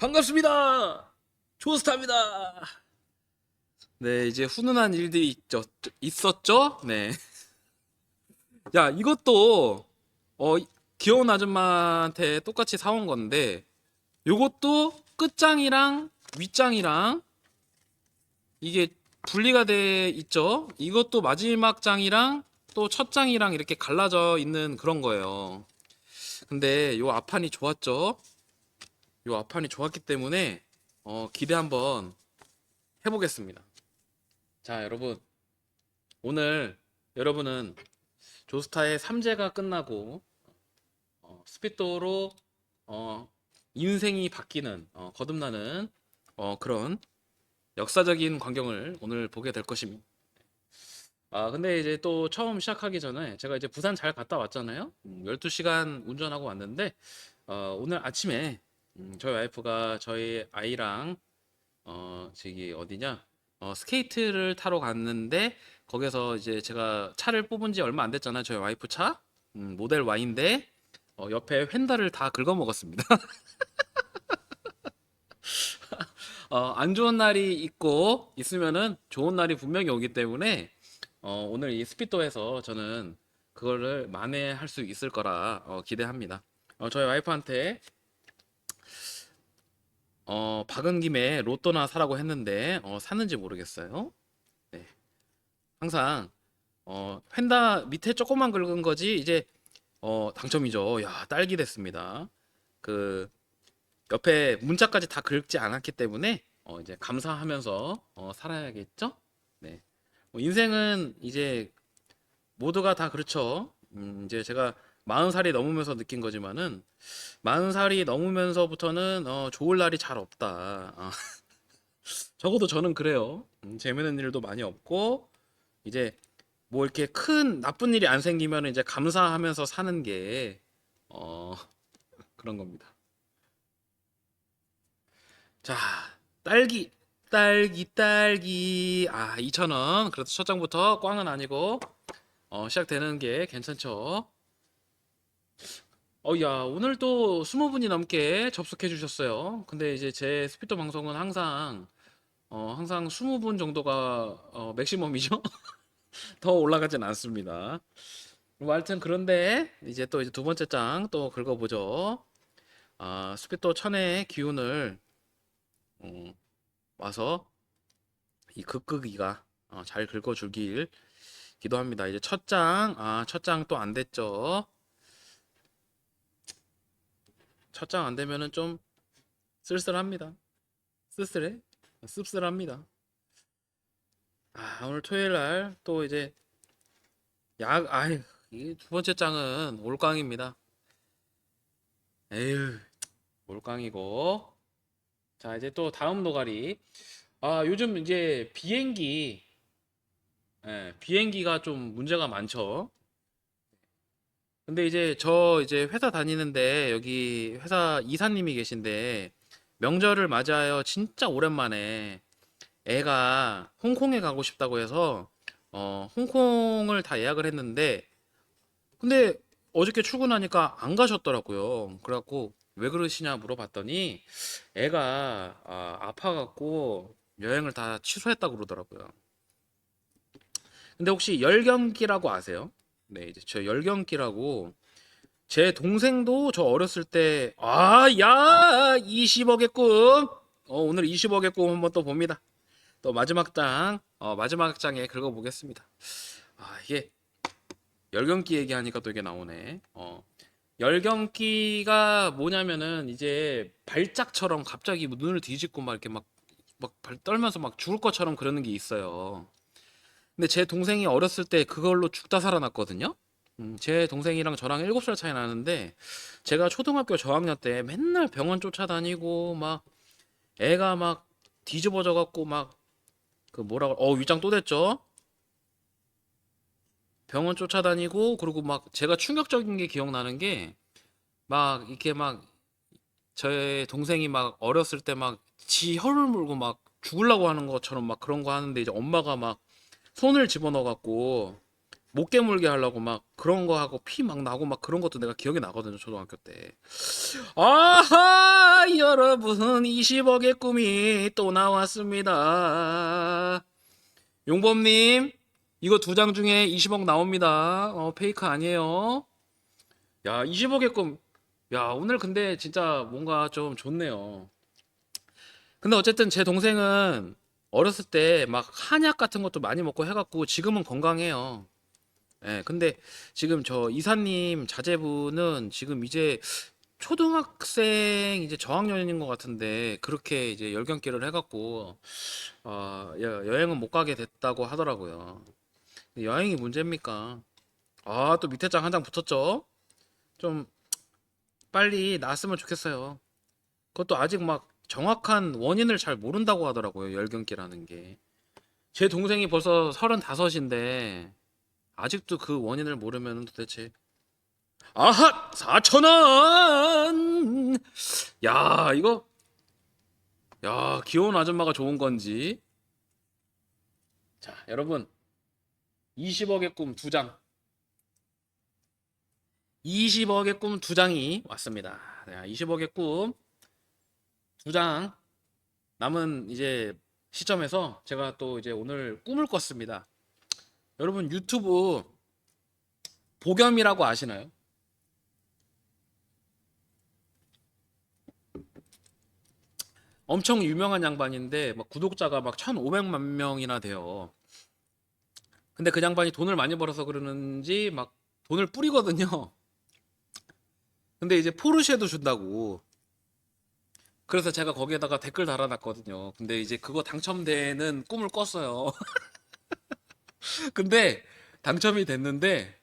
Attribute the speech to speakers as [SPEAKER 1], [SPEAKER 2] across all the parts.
[SPEAKER 1] 반갑습니다. 조스타입니다. 네, 이제 훈훈한 일들이 있죠, 있었죠? 네. 야, 이것도 어 귀여운 아줌마한테 똑같이 사온 건데 요것도 끝장이랑 윗장이랑 이게 분리가 돼 있죠? 이것도 마지막 장이랑 또 첫 장이랑 이렇게 갈라져 있는 그런 거예요. 근데 요 앞판이 좋았죠? 요 앞판이 좋았기 때문에 어, 기대 한번 해보겠습니다. 자, 여러분. 오늘 여러분은 조스타의 3제가 끝나고 어, 스피또로 어, 인생이 바뀌는 어, 거듭나는 어, 그런 역사적인 광경을 오늘 보게 될 것입니다. 아, 근데 이제 또 처음 시작하기 전에 제가 이제 부산 잘 갔다 왔잖아요. 음, 12시간 운전하고 왔는데 어, 오늘 아침에 음, 저희 와이프가 저희 아이랑 어 저기 어디냐? 어 스케이트를 타러 갔는데 거기서 이제 제가 차를 뽑은 지 얼마 안 됐잖아요 저희 와이프 차. 음, 모델 Y인데 어, 옆에 휀다를 다 긁어 먹었습니다. 어, 안 좋은 날이 있고 있으면은 좋은 날이 분명히 오기 때문에 어, 오늘 이 스피도에서 저는 그거를 만회할 수 있을 거라 어, 기대합니다. 어, 저희 와이프한테 어, 박은 김에 로또나 사라고 했는데 어, 샀는지 모르겠어요. 네. 항상 어, 펜다 밑에 조금만 긁은 거지 이제 어, 당첨이죠. 야, 딸기 됐습니다. 그 옆에 문자까지 다 긁지 않았기 때문에 어, 이제 감사하면서 어, 살아야겠죠? 네. 뭐 인생은 이제 모두가 다 그렇죠. 음, 이제 제가 40살이 넘으면서 느낀 거지만은 40살이 넘으면서부터는 어, 좋을 날이 잘 없다. 어. 적어도 저는 그래요. 음, 재밌는 일도 많이 없고 이제 뭐 이렇게 큰 나쁜 일이 안 생기면 이제 감사하면서 사는 게 어, 그런 겁니다. 자, 딸기, 딸기, 딸기. 아, 2,000원. 그래도 첫 장부터 꽝은 아니고 어, 시작되는 게 괜찮죠. 어, 야, 오늘 또 20분이 넘게 접속해 주셨어요. 근데 이제 제 스피터 방송은 항상, 어, 항상 20분 정도가, 어, 맥시멈이죠? 더 올라가진 않습니다. 뭐, 하여튼, 그런데, 이제 또 이제 두 번째 장 또 긁어보죠. 아, 스피터 천의 기운을, 음, 와서, 이 극극이가, 어, 잘 긁어주길 기도합니다. 이제 첫 장, 아, 첫 장 또 안 됐죠? 첫 장 안 되면은 좀 쓸쓸합니다. 쓸쓸해? 씁쓸합니다. 아, 오늘 토요일 날 또 이제 약, 아이, 이두 번째 장은 올깡입니다. 에휴, 올깡이고. 자, 이제 또 다음 노가리. 아, 요즘 이제 비행기, 예, 비행기가 좀 문제가 많죠. 근데 이제 저 이제 회사 다니는데 여기 회사 이사님이 계신데 명절을 맞이하여 진짜 오랜만에 애가 홍콩에 가고 싶다고 해서 어 홍콩을 다 예약을 했는데 근데 어저께 출근하니까 안 가셨더라고요. 그래갖고 왜 그러시냐 물어봤더니 애가 아, 아파갖고 여행을 다 취소했다고 그러더라고요. 근데 혹시 열경기라고 아세요? 네, 이제 저 열경기라고 제 동생도 저 어렸을 때 아, 야, 20억의 꿈. 어, 오늘 20억의 꿈 한번 또 봅니다. 또 마지막 장, 어, 마지막 장에 긁어 보겠습니다. 아, 이게 열경기 얘기하니까 또 이게 나오네. 어. 열경기가 뭐냐면은 이제 발작처럼 갑자기 눈을 뒤집고 막 이렇게 막막발 떨면서 막 죽을 것처럼 그러는 게 있어요. 근데 제 동생이 어렸을 때 그걸로 죽다 살아났거든요. 음, 제 동생이랑 저랑 7살 차이 나는데 제가 초등학교 저학년 때 맨날 병원 쫓아다니고 막 애가 막 뒤집어져 갖고 막 그 뭐라고 어 위장 또 됐죠? 병원 쫓아다니고 그리고 막 제가 충격적인 게 기억나는 게 막 이렇게 막제 동생이 막 어렸을 때 막 지 혀를 물고 막 죽으려고 하는 것처럼 막 그런 거 하는데 이제 엄마가 막 손을 집어넣어 갖고 못 깨물게 하려고 막 그런 거 하고 피 막 나고 막 그런 것도 내가 기억이 나거든요 초등학교 때. 아하 여러분 20억의 꿈이 또 나왔습니다. 용범님 이거 두 장 중에 20억 나옵니다. 어 페이크 아니에요. 야 20억의 꿈. 야, 오늘 근데 진짜 뭔가 좀 좋네요. 근데 어쨌든 제 동생은 어렸을 때 막 한약 같은 것도 많이 먹고 해갖고 지금은 건강해요. 예, 근데 지금 저 이사님 자제분은 지금 이제 초등학생 이제 저학년인 것 같은데 그렇게 이제 열경기를 해갖고 어, 여- 여행은 못 가게 됐다고 하더라고요. 여행이 문제입니까? 아, 또 밑에 장 한 장 붙었죠? 좀 빨리 나았으면 좋겠어요. 그것도 아직 막 정확한 원인을 잘 모른다고 하더라고요. 열경기라는 게. 제 동생이 벌써 35인데 아직도 그 원인을 모르면 도대체 아하! 4천원! 야, 이거 야, 귀여운 아줌마가 좋은 건지. 자, 여러분 20억의 꿈 두 장. 20억의 꿈 두 장이 왔습니다. 자, 20억의 꿈 두 장 남은 이제 시점에서 제가 또 이제 오늘 꿈을 꿨습니다. 여러분 유튜브 보겸이라고 아시나요? 엄청 유명한 양반인데 막 구독자가 막 1,500만 명이나 돼요. 근데 그 양반이 돈을 많이 벌어서 그러는지 막 돈을 뿌리거든요. 근데 이제 포르쉐도 준다고. 그래서 제가 거기에다가 댓글 달아놨거든요. 근데 이제 그거 당첨되는 꿈을 꿨어요. 근데 당첨이 됐는데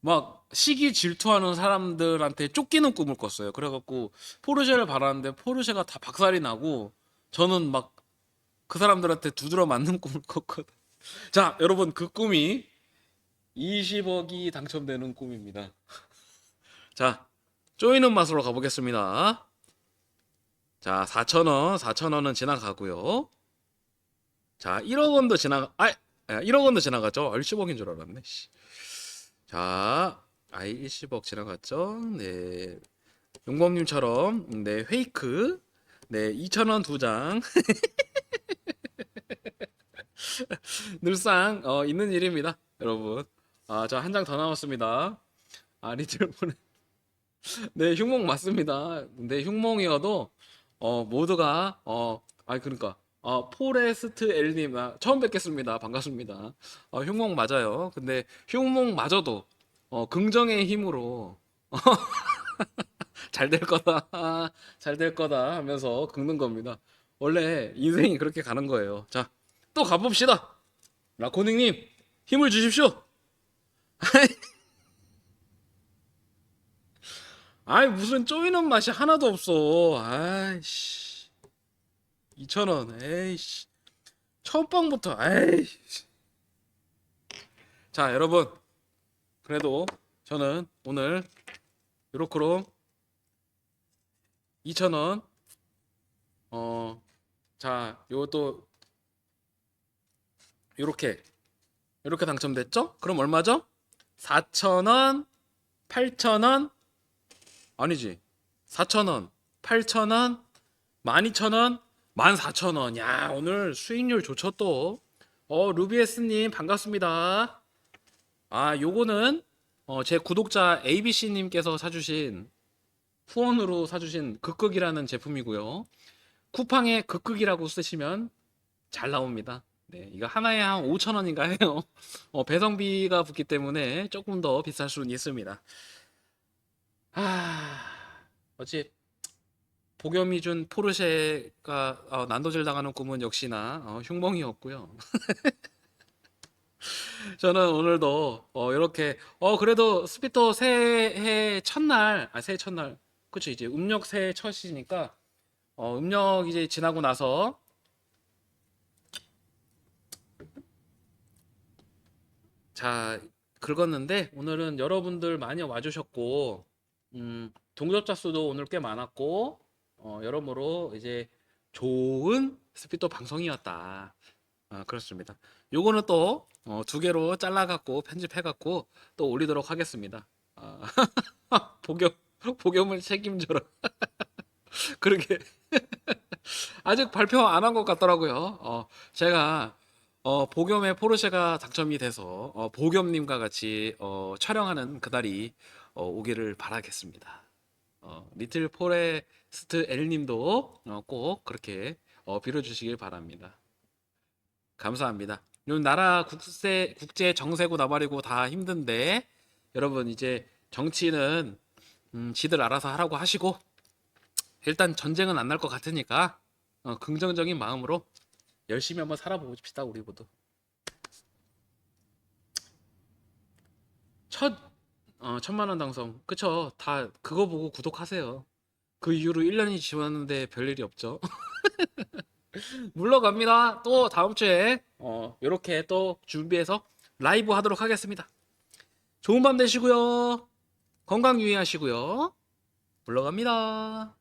[SPEAKER 1] 막 시기 질투하는 사람들한테 쫓기는 꿈을 꿨어요. 그래갖고 포르쉐를 받았는데 포르쉐가 다 박살이 나고 저는 막 그 사람들한테 두드러 맞는 꿈을 꿨거든. 자, 여러분 그 꿈이 20억이 당첨되는 꿈입니다. 자, 쪼이는 맛으로 가보겠습니다. 자, 4,000원, 4,000원은 지나가고요. 자, 1억 원도 지나가, 아, 1억 원도 지나갔죠? 아, 10억인 줄 알았네. 씨. 자, 아이 10억 지나갔죠? 네. 용범님처럼, 네, 페이크. 네, 2,000원 두 장. 늘상, 어, 있는 일입니다. 여러분. 아, 저 한 장 더 남았습니다. 아, 리틀 보내. 네, 흉몽 맞습니다. 근데 흉몽이어도 어 모두가 어 아니 그러니까 어 포레스트 엘님 아, 처음 뵙겠습니다. 반갑습니다. 어 흉몽 맞아요. 근데 흉몽 맞아도 어 긍정의 힘으로 잘 될 거다. 잘 될 거다 하면서 긁는 겁니다. 원래 인생이 그렇게 가는 거예요. 자, 또 가봅시다. 라코닝님 힘을 주십시오. 아이 무슨 쪼이는 맛이 하나도 없어. 아이씨. 2,000원. 에이씨. 첫 방부터. 에이씨. 자, 여러분. 그래도 저는 오늘 요렇게로 2,000원 어, 자, 요것도 요렇게 요렇게 당첨됐죠? 그럼 얼마죠? 4,000원, 8,000원, 아니지. 4,000원, 8,000원, 12,000원, 14,000원. 야, 오늘 수익률 좋죠 또. 어, 루비에스 님 반갑습니다. 아, 요거는 어, 제 구독자 ABC님께서 사주신 후원으로 사주신 극극이라는 제품이고요. 쿠팡에 극극이라고 쓰시면 잘 나옵니다. 네, 이거 하나에 한 5,000원인가 해요. 어, 배송비가 붙기 때문에 조금 더 비쌀 수는 있습니다. 아, 어찌 복염이 준 포르쉐가 어, 난도질 당하는 꿈은 역시나 어, 흉몽이었고요. 저는 오늘도 어, 이렇게 어 그래도 스피터 새해 첫날 아 새해 첫날 그쵸 이제 음력 새해 첫이니까 어 음력 이제 지나고 나서 자 긁었는데 오늘은 여러분들 많이 와주셨고 음, 동접자 수도 오늘 꽤 많았고 어, 여러모로 이제 좋은 스피터 방송이었다. 아, 그렇습니다. 요거는 또 어, 두 개로 잘라갖고 편집해갖고 또 올리도록 하겠습니다. 아, 복염 복염을 책임져라. 그러게 아직 발표 안 한 것 같더라고요. 어, 제가 어, 복염의 포르쉐가 당첨이 돼서 어, 복염님과 같이 어, 촬영하는 그날이 어, 오기를 바라겠습니다. 어, 리틀 포레스트 L님도 어, 꼭 그렇게 어, 빌어주시길 바랍니다. 감사합니다. 요 나라 국세 국제 정세고 나발이고 다 힘든데 여러분 이제 정치는 음, 지들 알아서 하라고 하시고 일단 전쟁은 안 날 것 같으니까 어, 긍정적인 마음으로 열심히 한번 살아봅시다 우리 모두. 첫 어, 천만 원 당선 그쵸 다 그거 보고 구독하세요. 그 이후로 1년이 지났는데 별일이 없죠. 물러갑니다. 또 다음 주에 어 요렇게 또 준비해서 라이브 하도록 하겠습니다. 좋은 밤 되시고요. 건강 유의하시고요. 물러갑니다.